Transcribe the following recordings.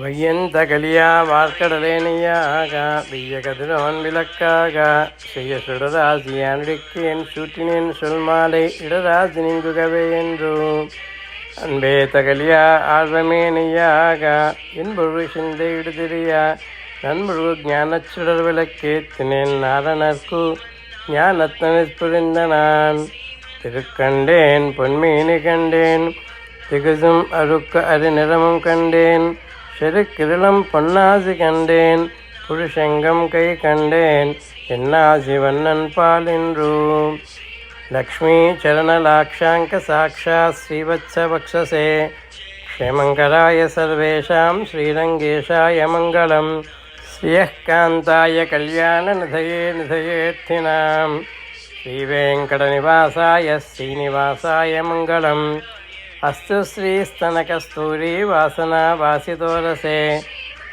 வையந்த கலியா வார்க்கடலேனையாக வெய்ய கதிரவன் விளக்காக செய்ய சுடராசியானுடைக்கு என் சூட்டினேன் சொல் மாலை இடராசி நின்றுகவே என்று. அன்பே தகலியா ஆழ்வமேனையாக என்பொழு சிந்தை இடுதிரியா நண்பொரு ஞானச் சுடர் விளக்கேத்தினேன் நாரணர்க்கு ஞானத்தனிற் புரிந்த நான். திருக்கண்டேன் பொன்மீனி கண்டேன் திகுதும் அருக்க அரிநிறமும் கண்டேன். செருக்கிருளம் பொன்னாசி கண்டேன் புருஷங்கம் கை கண்டேன் என்னாசி வண்ணன் பாலின்று லக்ஷ்மீ சரணலாக்ஷாங்க சாட்சா ஸ்ரீவத்ச வக்ஷசே க்ஷேமங்கராய சர்வேஷாம் ஸ்ரீரங்கேஷாய மங்களம் ஸ்ரீயः कान्ताय कल्याणनिधये निधयेत्थिनां श्रीवेङ्कटनिवासाय श्रीनिवासाय मङ्गलम् అస్తు శ్రీస్తనకస్తూరీ వాసన వాసితోరసే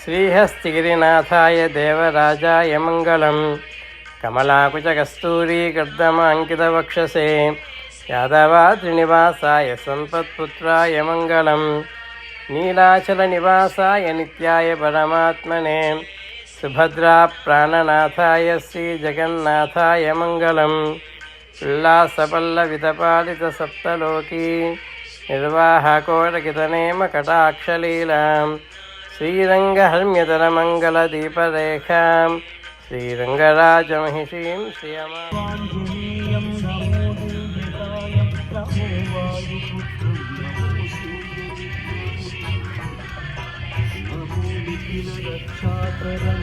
శ్రీహస్తిగిరినాథాయ దేవరాజాయ మంగళం కమలాకుచకస్తూరీ గర్ధమాంకితవక్షసే యాదవాద్రినివాసాయ సంపత్పుత్రాయ మంగళం నీలాచల నివాసాయ నిత్యాయ పరమాత్మనే సుభద్రా ప్రాణనాథాయ శ్రీ జగన్నాథాయ మంగళం ఉల్లాసపల్లవితపాలిత సప్తలోకీ నిర్వాహకోటకితనేమకటాక్షలీలాం శ్రీరంగహర్మ్యతరమంగళదీపరేఖాం శ్రీరంగరాజమహిషీం శ్రియమా రక్షాకరం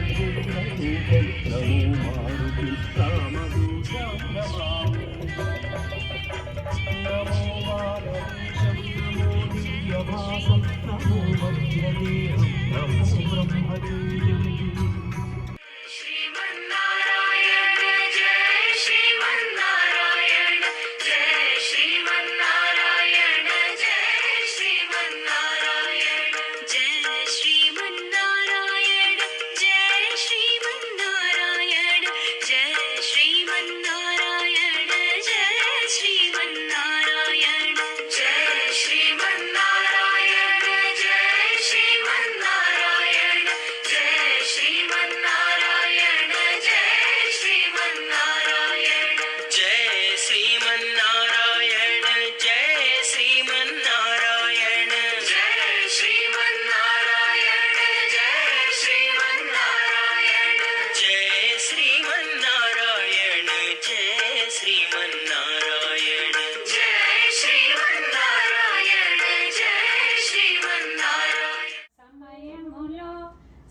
నమో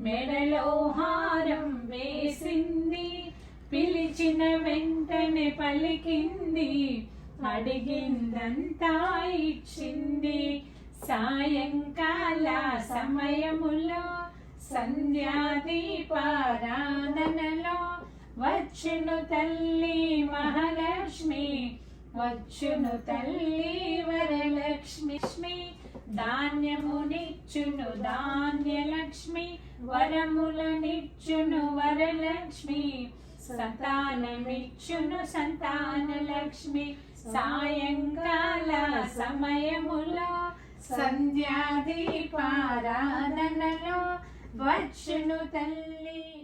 మెడలో హారం వేసింది. పిలిచిన వెంటనే పలికింది. అడిగిందంతా ఇచ్చింది. సాయంకాల సమయములో సంధ్యాదీపారాధనలో వచ్చును తల్లి మహాలక్ష్మి వచ్చును తల్లి వరలక్ష్మి ధాన్యమునిచ్చును ధాన్యలక్ష్మి. వరములనిచ్చును వరలక్ష్మి. సంతానమిచ్చును సంతానలక్ష్మి. సాయంకాల సమయములో సంధ్యాదీపారాధనలో వచ్చును తల్లి